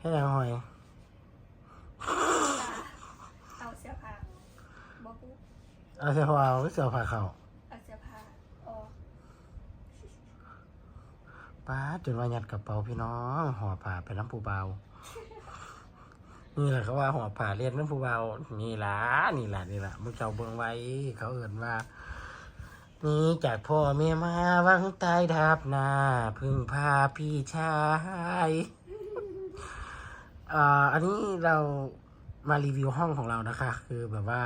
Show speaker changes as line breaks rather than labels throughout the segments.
ให้นางหอย
เอาเสื้อผ้าบอกกู
เอาเสื้อผ้าเอาเสื้อผ้าเขา
เอาเสื้อผ้าออก
ป้าดจนว่ายัดกระเป๋าพี่น้องห่อผ้าไปน้ำผู้เบา นี่แหละเขาว่าห่อผ้าเรียนน้ำผู้เบา นี่ล่ะนี่ล่ะนี่ล่ะมึงเจ้าเบิ่งไว้ เขาเอ่นว่านี่จากพ่อแม่มาวังตายทับหน้าพึ่งพาพี่ชาย อ่าอันนี้เรามารีวิวห้องของเรานะคะ คือแบบว่า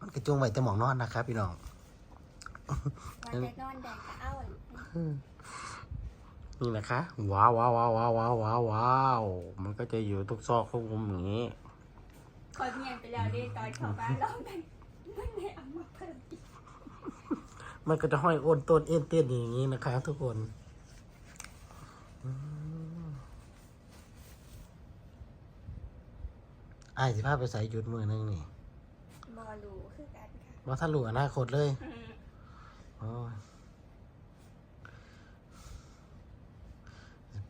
มันกระจุงไว้แต่หมองนอนนะครับพี่น้อง
วันจะนอนแดงก็เอา
นี่นะคะว้าวว้าวว้าวว้าวว้าวว้าวว้าวมันก็จะอยู่ทุกซอกทุกมุมอย่างนี้
คอยเมียนไปแล้วด้ตอนเขาบ้านร้องกันไม่ได้เอามาเพิ่มอีก
มันก็จะห้อยโอนต้นเอ็นเต้นอย่างนี้นะคะทุกคนอืมไอ้ายสิพาไปใส่หยุดมือหนึงนี่
บอลูคือกันค่ะ
ว่าถ้าหลวอนาคตเลย
อืม
โอ้ย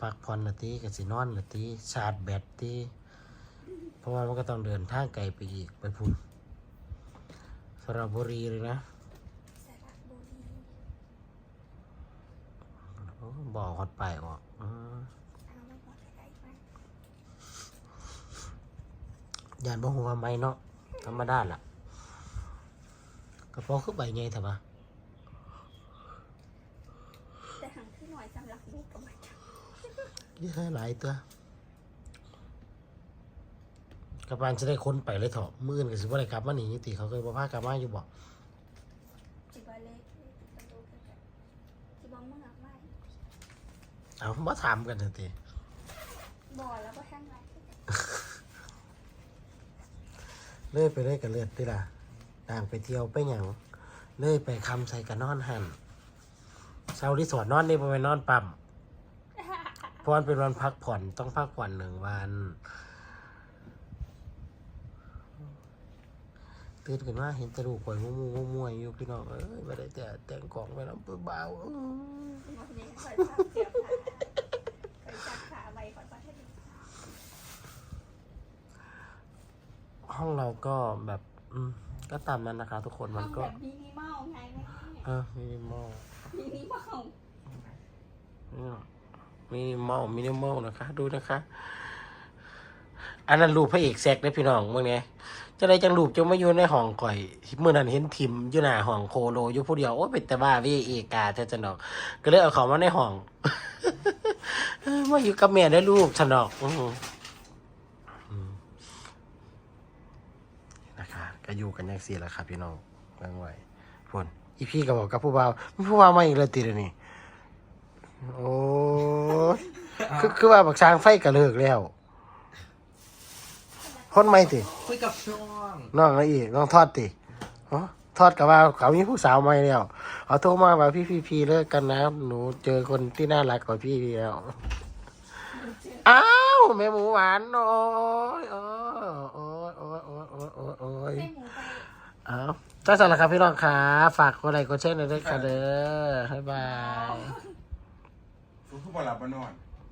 พักผ่อนละตีกับสินอนละตีชาร์จแบตตีเพราะว่ามันก็ต้องเดินทางไกลไปอีกไปพุ่นสระบุรีเลยนะ
สระบุรี
โอ้ บ่อฮอดไปออกอืม
เอาไม่บอกใครไหม
ยานบ่หัวาไม่เนาะธรรมดาล่ะกระเป๋าคือใบใหญ่เถอะปะ
แต่หังขึ้นหน่อยสำหรับลูกกับมัน
ยี่ห้อหลายตัวกระปานจะได้ค้นไปเลยเถอะมื่อื่นก็สิบ่ได้กลับมาหนีติเขาเคยบ่พากลับมาอยู่บ่
จิบาเล็กประตูคือกันจิบองมึงอักไม่
เอาบ่ถามกันเถอะติ
บอแล้วก็แห้งไร
เลื่อยไปเลื่อยกับเลือดติล่ะต่างไปเที่ยวไปหยังเลื่อยไปคำใส่กันนอนหันเช้ารีสอร์ทนอนนี่บ่ไปนอนปั๊มเพราะมันเป็นวันพักผ่อนต้องพักผ่อนหนึ่งวัน ตื่นขึ้นมาเห็นแตะลูกปล่อยมูมูมัวๆอยู่พี่น้องเอ้ยไม่ได้แต่แต่งกล่องไปน้ำเปล่าเบาอื้อ
วันนี้คอยซักเสียผ้าคอยซักขาไว้ก่อนว่าให้ดี
ห้องเราก็แบบอืมก็ตามนั้นนะคะ ทุกคน
ห้
มั
อนง
ก็
แบบมินิมอลไงแม่
เออมินิมอล
มินิมอล
มินิมอลมินิมอลนะคะ ดูนะคะ อันนั้นรูปพระเอกแซกได้พี่น้องเมื่อไง จะได้จังรูปจะม่อยู่ในห้องก่อยเมื่อนั้นเห็นทิมอยู่หน้าห้องโคโลอยู่ผู้เดียวโอ้เป็นแต่บ้าวิเอกาเธอจะนอก ก็เลยเอาเขามาในห้องมาอยู่กับแม่ได้ลูกฉันดอกอืมนะคะก็อยู่กันอย่างสี่แหละครับพี่น้องวางไหวพนอีพี่ก็บอกกับผู้บ่าวผู้บ่าวมาอีกแล้วตีเดี๋ยนี้โอ้คือคือว่าบักช้างไฟกระเลิกแล้ว คนไม่ติ
คุยกับช่วง
น้องอะไรอีกน้องทอดติอ๋อทอดกับว่าเขามีผู้สาวใหม่แล้วเอาโทรมาว่าพี่พี่พี่เลิกกันนะหนูเจอคนที่น่ารักกว่าพี่แล้วอ้าวแม่หมูหวานโอ้ยโอ้ยโอ้ยโอ้ยโอ้ยโอ้ยโอ้ยโอ้ย
ให้หมูไป
เอาจ้าสำหรับครับพี่น้องค่ะฝากกดไลค์กดแชร์หน่อยด้วยค่ะเด้อบ๊ายบาย
ฟุตบอลหลับมานอน